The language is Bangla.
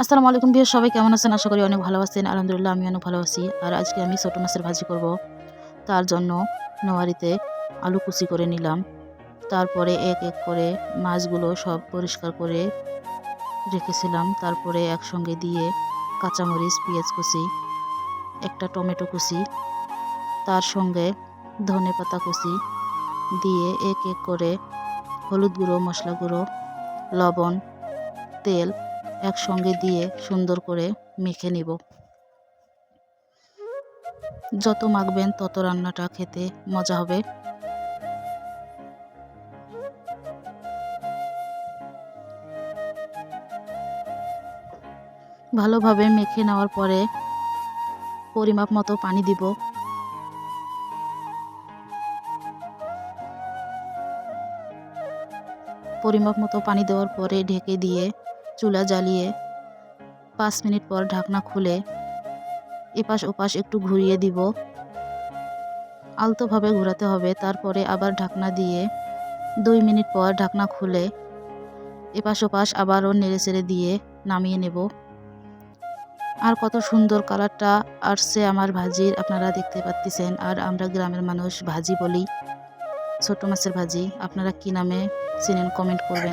আসসালামু আলাইকুম বিয়ে সবাই কেমন আছেন? আশা করি অনেক ভালো আছেন। আলহামদুলিল্লাহ আমি অনেক ভালো আছি। আর আজকে আমি ছোটো মাছের ভাজি করব। তার জন্য নোয়ারিতে আলু কুচি করে নিলাম। তারপরে এক এক করে মাছগুলো সব পরিষ্কার করে রেখেছিলাম। তারপরে একসঙ্গে দিয়ে কাঁচামরিচ, পেঁয়াজ কুচি, একটা টমেটো কুচি, তার সঙ্গে ধনে পাতা কুচি দিয়ে এক এক করে হলুদ গুঁড়ো, মশলা গুঁড়ো, লবণ, তেল একসঙ্গে দিয়ে সুন্দর করে মেখে নিব। যত মাখবেন তত রান্নাটা খেতে মজা হবে। ভালোভাবে মেখে নেওয়ার পরে পরিমাপ মতো পানি দিব। পরিমাপ মতো পানি দেওয়ার পরে ঢেকে দিয়ে চুলা জ্বালিয়ে পাঁচ মিনিট পর ঢাকনা খুলে এপাশ ওপাশ একটু ঘুরিয়ে দিব। আলতোভাবে ঘোরাতে হবে, তারপরে আবার ঢাকনা দিয়ে দুই মিনিট পর ঢাকনা খুলে এপাশ ওপাশ আবারও নেড়ে চেড়ে দিয়ে নামিয়ে নেব। আর কত সুন্দর কালারটা আসছে আমার ভাজির, আপনারা দেখতে পাচ্ছেন। আর আমরা গ্রামের মানুষ ভাজি বলি ছোট মাছের ভাজি, আপনারা কি নামে চিনেন, কমেন্ট করবেন।